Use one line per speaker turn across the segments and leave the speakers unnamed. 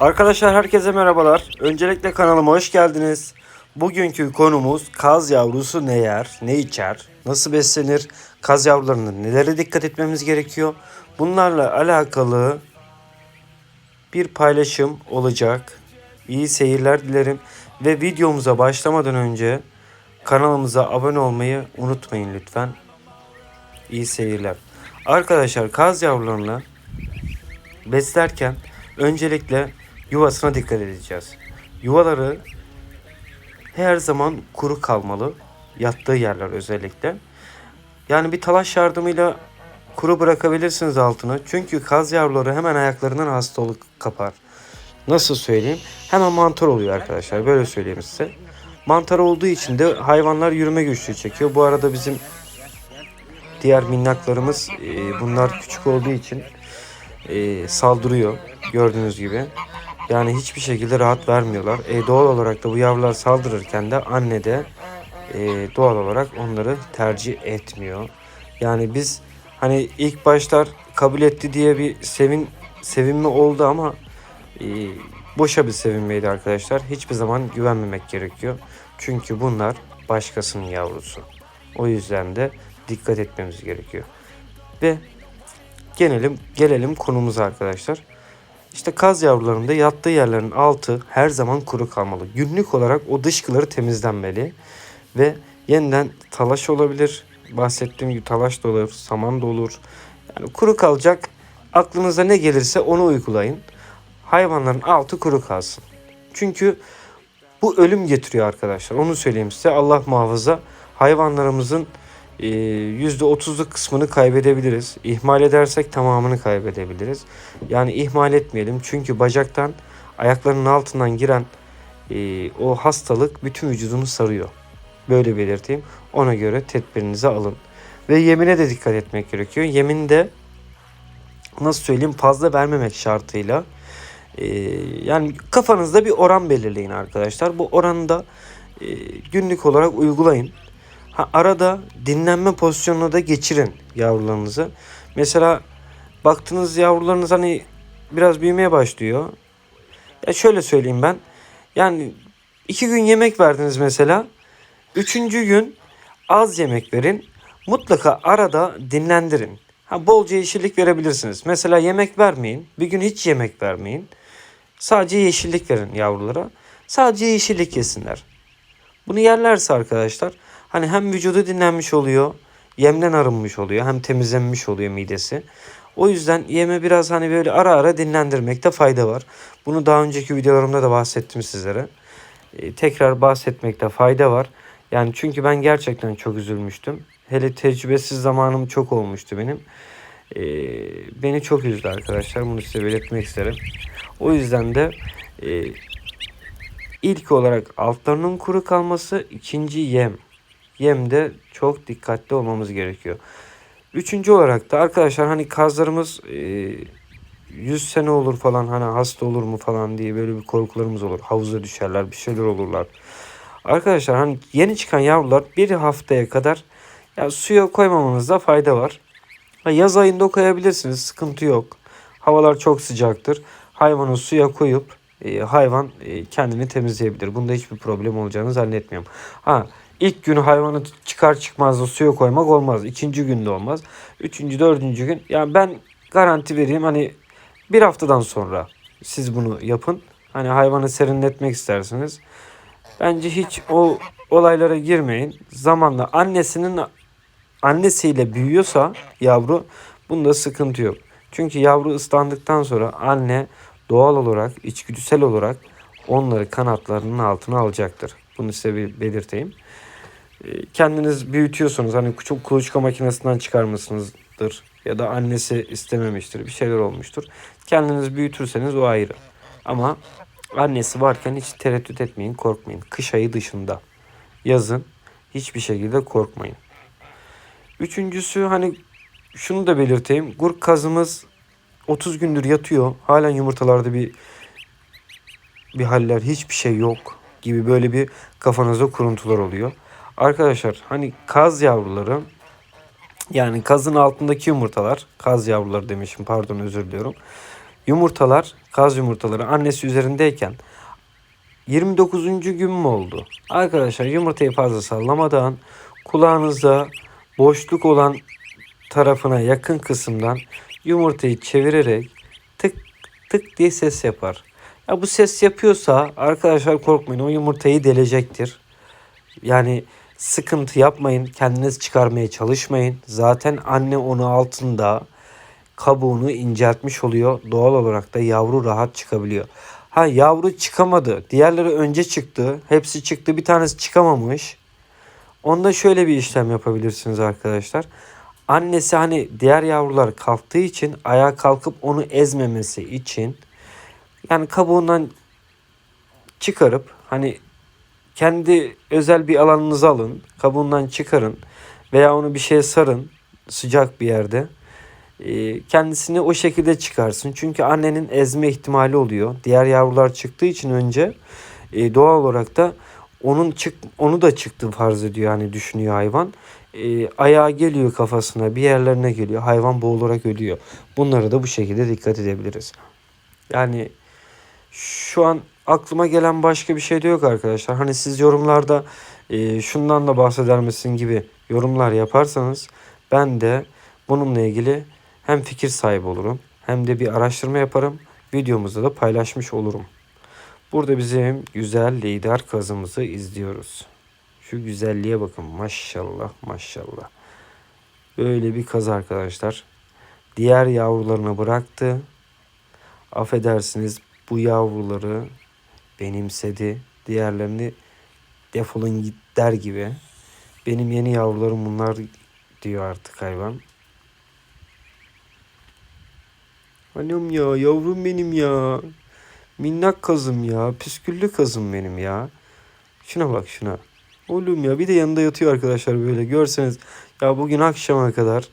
Arkadaşlar herkese merhabalar. Öncelikle kanalıma hoş geldiniz. Bugünkü konumuz kaz yavrusu ne yer, ne içer, nasıl beslenir, kaz yavrularının nelere dikkat etmemiz gerekiyor. Bunlarla alakalı bir paylaşım olacak. İyi seyirler dilerim ve videomuza başlamadan önce kanalımıza abone olmayı unutmayın lütfen. İyi seyirler. Arkadaşlar kaz yavrularını beslerken öncelikle yuvasına dikkat edeceğiz. Yuvaları her zaman kuru kalmalı. Yattığı yerler özellikle. Yani bir talaş yardımıyla kuru bırakabilirsiniz altını. Çünkü kaz yavruları hemen ayaklarından hastalık kapar. Nasıl söyleyeyim? Hemen mantar oluyor arkadaşlar. Böyle söyleyeyim size. Mantar olduğu için de hayvanlar yürüme güçlüğü çekiyor. Bu arada bizim diğer minnaklarımız e, bunlar küçük olduğu için e, saldırıyor gördüğünüz gibi. Yani hiçbir şekilde rahat vermiyorlar. E, doğal olarak da bu yavrular saldırırken de anne de e, doğal olarak onları tercih etmiyor. Yani biz hani ilk başlar kabul etti diye bir sevin sevinme oldu ama e, boşa bir sevinmeydi arkadaşlar. Hiçbir zaman güvenmemek gerekiyor. Çünkü bunlar başkasının yavrusu. O yüzden de dikkat etmemiz gerekiyor. Ve gelelim gelelim konumuza arkadaşlar. İşte kaz yavrularında yattığı yerlerin altı her zaman kuru kalmalı. Günlük olarak o dışkıları temizlenmeli ve yeniden talaş olabilir. Bahsettiğim gibi talaş da olur, saman da olur. Yani kuru kalacak. Aklınıza ne gelirse onu uygulayın. Hayvanların altı kuru kalsın. Çünkü bu ölüm getiriyor arkadaşlar. Onu söyleyeyim size. Allah muhafaza hayvanlarımızın %30'luk kısmını kaybedebiliriz. İhmal edersek tamamını kaybedebiliriz. Yani ihmal etmeyelim. Çünkü bacaktan ayaklarının altından giren e, o hastalık bütün vücudunu sarıyor. Böyle belirteyim. Ona göre tedbirinizi alın. Ve yemine de dikkat etmek gerekiyor. Yeminde nasıl söyleyeyim fazla vermemek şartıyla e, yani kafanızda bir oran belirleyin arkadaşlar. Bu oranı da e, günlük olarak uygulayın. Ha, arada dinlenme pozisyonuna da geçirin yavrularınızı. Mesela baktınız yavrularınız hani biraz büyümeye başlıyor. Ya şöyle söyleyeyim ben. Yani iki gün yemek verdiniz mesela. Üçüncü gün az yemek verin. Mutlaka arada dinlendirin. Ha, bolca yeşillik verebilirsiniz. Mesela yemek vermeyin. Bir gün hiç yemek vermeyin. Sadece yeşillik verin yavrulara. Sadece yeşillik yesinler. Bunu yerlerse arkadaşlar hani hem vücudu dinlenmiş oluyor, yemden arınmış oluyor, hem temizlenmiş oluyor midesi. O yüzden yeme biraz hani böyle ara ara dinlendirmekte fayda var. Bunu daha önceki videolarımda da bahsettim sizlere. Ee, tekrar bahsetmekte fayda var. Yani çünkü ben gerçekten çok üzülmüştüm. Hele tecrübesiz zamanım çok olmuştu benim. Ee, beni çok üzdü arkadaşlar. Bunu size belirtmek isterim. O yüzden de e, ilk olarak altlarının kuru kalması, ikinci yem. Yemde çok dikkatli olmamız gerekiyor. Üçüncü olarak da arkadaşlar hani kazlarımız e, 100 sene olur falan hani hasta olur mu falan diye böyle bir korkularımız olur. Havuza düşerler bir şeyler olurlar. Arkadaşlar hani yeni çıkan yavrular bir haftaya kadar ya suya koymamanızda fayda var. Yaz ayında koyabilirsiniz sıkıntı yok. Havalar çok sıcaktır. Hayvanı suya koyup e, hayvan e, kendini temizleyebilir. Bunda hiçbir problem olacağını zannetmiyorum. Ha ilk günü hayvanı çıkar çıkmaz da suya koymak olmaz. İkinci günde olmaz. Üçüncü, dördüncü gün. Yani ben garanti vereyim hani bir haftadan sonra siz bunu yapın. Hani hayvanı serinletmek istersiniz. Bence hiç o olaylara girmeyin. Zamanla annesinin annesiyle büyüyorsa yavru bunda sıkıntı yok. Çünkü yavru ıslandıktan sonra anne doğal olarak içgüdüsel olarak onları kanatlarının altına alacaktır. Bunu size bir belirteyim. Ee, Kendiniz büyütüyorsunuz hani küçük kuluçka makinesinden çıkarmışsınızdır ya da annesi istememiştir bir şeyler olmuştur. Kendiniz büyütürseniz o ayrı. Ama annesi varken hiç tereddüt etmeyin korkmayın. Kış ayı dışında yazın hiçbir şekilde korkmayın. Üçüncüsü hani şunu da belirteyim. Gurk kazımız 30 gündür yatıyor. Halen yumurtalarda bir bir haller hiçbir şey yok gibi böyle bir kafanızda kuruntular oluyor. Arkadaşlar hani kaz yavruları yani kazın altındaki yumurtalar kaz yavruları demişim pardon özür diliyorum. Yumurtalar kaz yumurtaları annesi üzerindeyken 29. gün mü oldu? Arkadaşlar yumurtayı fazla sallamadan kulağınızda boşluk olan tarafına yakın kısımdan yumurtayı çevirerek tık tık diye ses yapar. Ya bu ses yapıyorsa arkadaşlar korkmayın o yumurtayı delecektir. Yani sıkıntı yapmayın. Kendiniz çıkarmaya çalışmayın. Zaten anne onu altında kabuğunu inceltmiş oluyor. Doğal olarak da yavru rahat çıkabiliyor. Ha yavru çıkamadı. Diğerleri önce çıktı. Hepsi çıktı. Bir tanesi çıkamamış. Onda şöyle bir işlem yapabilirsiniz arkadaşlar. Annesi hani diğer yavrular kalktığı için ayağa kalkıp onu ezmemesi için yani kabuğundan çıkarıp hani kendi özel bir alanınızı alın. Kabuğundan çıkarın veya onu bir şeye sarın sıcak bir yerde. Ee, kendisini o şekilde çıkarsın. Çünkü annenin ezme ihtimali oluyor. Diğer yavrular çıktığı için önce e, doğal olarak da onun çık onu da çıktı farz ediyor yani düşünüyor hayvan. E, ayağa geliyor kafasına bir yerlerine geliyor. Hayvan boğularak ölüyor. Bunlara da bu şekilde dikkat edebiliriz. Yani şu an aklıma gelen başka bir şey de yok arkadaşlar. Hani siz yorumlarda e, şundan da bahseder misin gibi yorumlar yaparsanız ben de bununla ilgili hem fikir sahibi olurum hem de bir araştırma yaparım. Videomuzda da paylaşmış olurum. Burada bizim güzel lider kazımızı izliyoruz. Şu güzelliğe bakın maşallah maşallah. Böyle bir kaz arkadaşlar. Diğer yavrularını bıraktı. Affedersiniz bu yavruları benimsedi. Diğerlerini defolun git der gibi. Benim yeni yavrularım bunlar diyor artık hayvan. Annem ya yavrum benim ya. Minnak kazım ya. Püsküllü kazım benim ya. Şuna bak şuna. Oğlum ya bir de yanında yatıyor arkadaşlar böyle görseniz. Ya bugün akşama kadar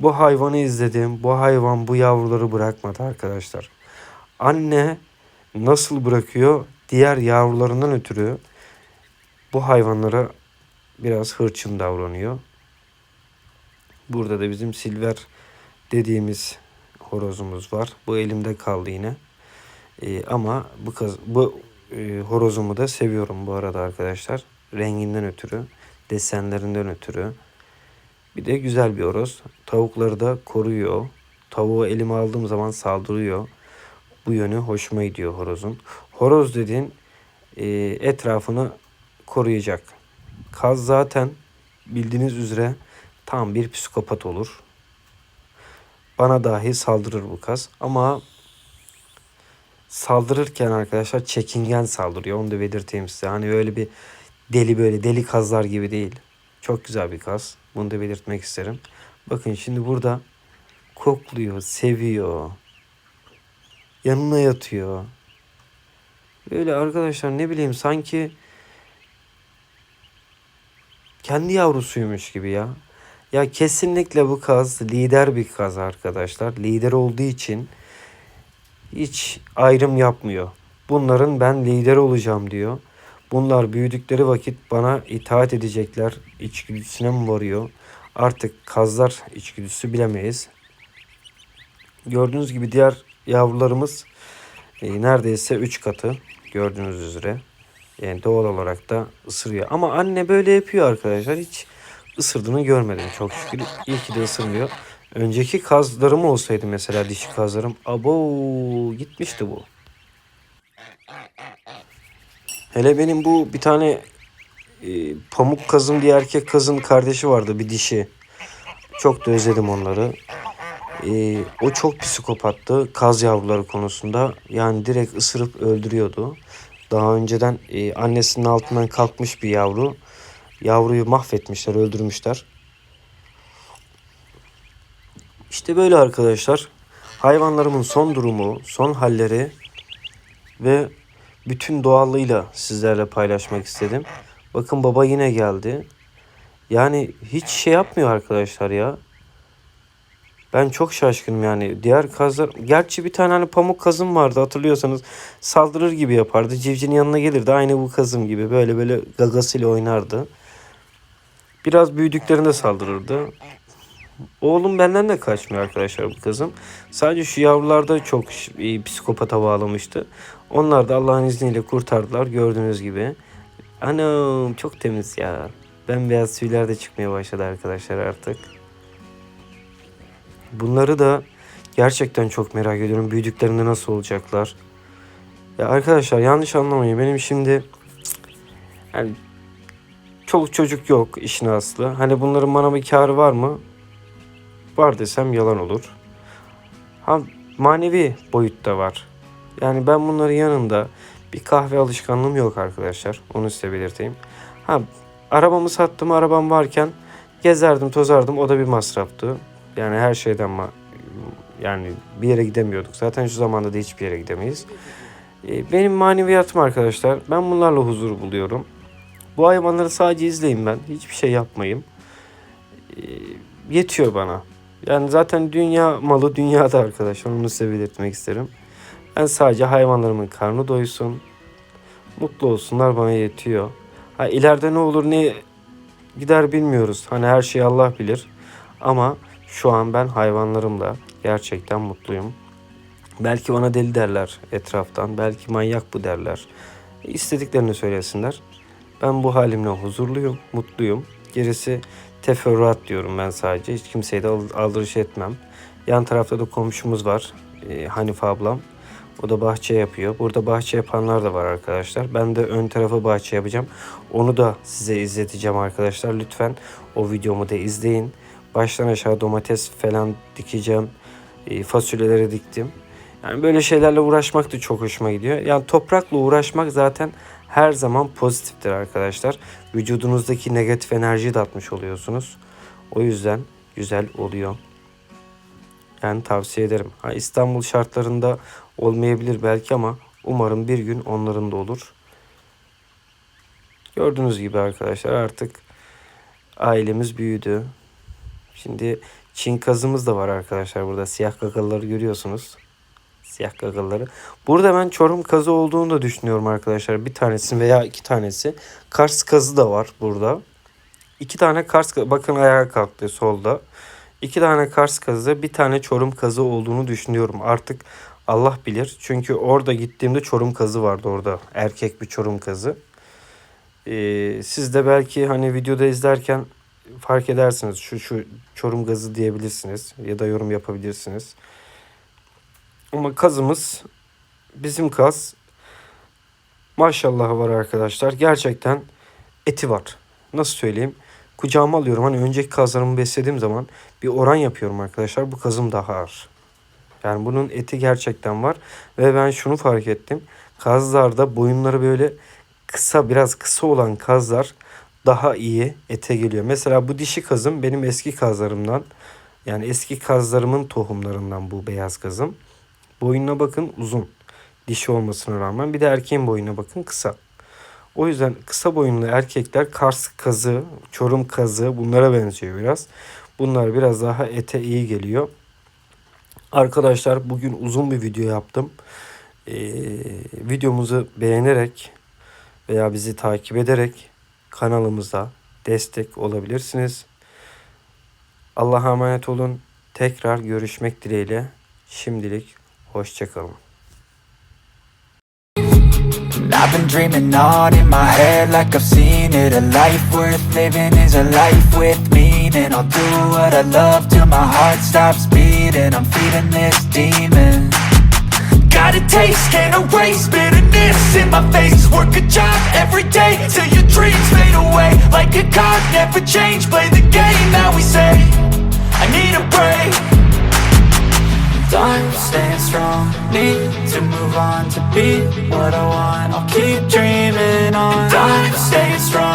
bu hayvanı izledim. Bu hayvan bu yavruları bırakmadı arkadaşlar. Anne nasıl bırakıyor? Diğer yavrularından ötürü bu hayvanlara biraz hırçın davranıyor. Burada da bizim silver dediğimiz horozumuz var. Bu elimde kaldı yine. Ee, ama bu kaz bu e, horozumu da seviyorum bu arada arkadaşlar. Renginden ötürü, desenlerinden ötürü. Bir de güzel bir horoz. Tavukları da koruyor. Tavuğu elime aldığım zaman saldırıyor. Bu yönü hoşuma gidiyor horozun. Horoz dediğin e, etrafını koruyacak. Kaz zaten bildiğiniz üzere tam bir psikopat olur. Bana dahi saldırır bu kaz. Ama saldırırken arkadaşlar çekingen saldırıyor. Onu da belirteyim size. Hani öyle bir deli böyle deli kazlar gibi değil. Çok güzel bir kaz. Bunu da belirtmek isterim. Bakın şimdi burada kokluyor, seviyor. Yanına yatıyor. Böyle arkadaşlar ne bileyim sanki kendi yavrusuymuş gibi ya. Ya kesinlikle bu kaz lider bir kaz arkadaşlar. Lider olduğu için hiç ayrım yapmıyor. Bunların ben lider olacağım diyor. Bunlar büyüdükleri vakit bana itaat edecekler. İçgüdüsüne mi varıyor? Artık kazlar içgüdüsü bilemeyiz. Gördüğünüz gibi diğer yavrularımız e, neredeyse 3 katı gördüğünüz üzere. Yani doğal olarak da ısırıyor. Ama anne böyle yapıyor arkadaşlar. Hiç ısırdığını görmedim çok şükür. İyi ki de ısırmıyor. Önceki kazlarım olsaydı mesela dişi kazlarım. Abo gitmişti bu. Hele benim bu bir tane e, pamuk kazım diye erkek kazın kardeşi vardı bir dişi. Çok da özledim onları. E, o çok psikopattı kaz yavruları konusunda. Yani direkt ısırıp öldürüyordu. Daha önceden e, annesinin altından kalkmış bir yavru. Yavruyu mahvetmişler, öldürmüşler. İşte böyle arkadaşlar. Hayvanlarımın son durumu, son halleri ve bütün doğallığıyla sizlerle paylaşmak istedim. Bakın baba yine geldi. Yani hiç şey yapmıyor arkadaşlar ya. Ben çok şaşkınım yani. Diğer kazlar... Gerçi bir tane hani pamuk kazım vardı hatırlıyorsanız. Saldırır gibi yapardı. Civcinin yanına gelirdi. Aynı bu kazım gibi. Böyle böyle gagasıyla oynardı. Biraz büyüdüklerinde saldırırdı. Oğlum benden de kaçmıyor arkadaşlar bu kızım. Sadece şu yavrularda çok psikopata bağlamıştı. Onlar da Allah'ın izniyle kurtardılar gördüğünüz gibi. Anam çok temiz ya. Bembeyaz tüyler de çıkmaya başladı arkadaşlar artık. Bunları da gerçekten çok merak ediyorum. Büyüdüklerinde nasıl olacaklar? Ya arkadaşlar yanlış anlamayın. Benim şimdi yani çoluk çocuk yok işin aslı. Hani bunların bana bir karı var mı? Var desem yalan olur. Ha manevi boyutta var. Yani ben bunların yanında bir kahve alışkanlığım yok arkadaşlar. Onu size belirteyim. Ha arabamı sattım arabam varken gezerdim tozardım o da bir masraftı. Yani her şeyden ma yani bir yere gidemiyorduk. Zaten şu zamanda da hiçbir yere gidemeyiz. Ee, Benim maneviyatım arkadaşlar. Ben bunlarla huzur buluyorum. Bu hayvanları sadece izleyin ben. Hiçbir şey yapmayayım. Ee, Yetiyor bana. Yani zaten dünya malı dünyada arkadaşlar. Onu size belirtmek isterim. Ben sadece hayvanlarımın karnı doysun. Mutlu olsunlar bana yetiyor. Ha ileride ne olur ne gider bilmiyoruz. Hani her şeyi Allah bilir. Ama şu an ben hayvanlarımla gerçekten mutluyum. Belki bana deli derler etraftan. Belki manyak bu derler. İstediklerini söylesinler. Ben bu halimle huzurluyum, mutluyum. Gerisi teferruat diyorum ben sadece. Hiç kimseye de al- aldırış etmem. Yan tarafta da komşumuz var. e, ablam. O da bahçe yapıyor. Burada bahçe yapanlar da var arkadaşlar. Ben de ön tarafı bahçe yapacağım. Onu da size izleteceğim arkadaşlar. Lütfen o videomu da izleyin. Baştan aşağı domates falan dikeceğim. E, fasulyeleri diktim. Yani böyle şeylerle uğraşmak da çok hoşuma gidiyor. Yani toprakla uğraşmak zaten her zaman pozitiftir arkadaşlar. Vücudunuzdaki negatif enerjiyi de atmış oluyorsunuz. O yüzden güzel oluyor. Yani tavsiye ederim. Ha, İstanbul şartlarında olmayabilir belki ama umarım bir gün onların da olur. Gördüğünüz gibi arkadaşlar artık ailemiz büyüdü. Şimdi Çin kazımız da var arkadaşlar burada. Siyah gagalıları görüyorsunuz. Siyah gagaları. Burada ben Çorum kazı olduğunu da düşünüyorum arkadaşlar. Bir tanesi veya iki tanesi. Kars kazı da var burada. İki tane Kars. Bakın ayağa kalktı solda. İki tane Kars kazı, bir tane Çorum kazı olduğunu düşünüyorum. Artık Allah bilir. Çünkü orada gittiğimde Çorum kazı vardı orada. Erkek bir Çorum kazı. Ee, siz de belki hani videoda izlerken fark edersiniz. Şu şu Çorum gazı diyebilirsiniz ya da yorum yapabilirsiniz. Ama kazımız bizim kaz maşallah var arkadaşlar. Gerçekten eti var. Nasıl söyleyeyim? Kucağıma alıyorum. Hani önceki kazlarımı beslediğim zaman bir oran yapıyorum arkadaşlar. Bu kazım daha ağır. Yani bunun eti gerçekten var. Ve ben şunu fark ettim. Kazlarda boyunları böyle kısa biraz kısa olan kazlar daha iyi ete geliyor. Mesela bu dişi kazım benim eski kazlarımdan. Yani eski kazlarımın tohumlarından bu beyaz kazım. Boyuna bakın uzun. Dişi olmasına rağmen. Bir de erkeğin boyuna bakın kısa. O yüzden kısa boyunlu erkekler Kars kazı, Çorum kazı bunlara benziyor biraz. Bunlar biraz daha ete iyi geliyor. Arkadaşlar bugün uzun bir video yaptım. Ee, videomuzu beğenerek veya bizi takip ederek kanalımıza destek olabilirsiniz. Allah'a emanet olun. Tekrar görüşmek dileğiyle. Şimdilik hoşçakalın.
I've been dreaming on in my head like I've seen it A life worth living is a life with meaning I'll do what I love till my heart stops beating I'm feeding this demon Got a taste, can't erase bitterness in my face. Work a job every day till your dreams fade away. Like a card, never change, play the game that we say. I need a break. Time staying strong, need to move on to be what I want. I'll keep dreaming on. Time staying strong,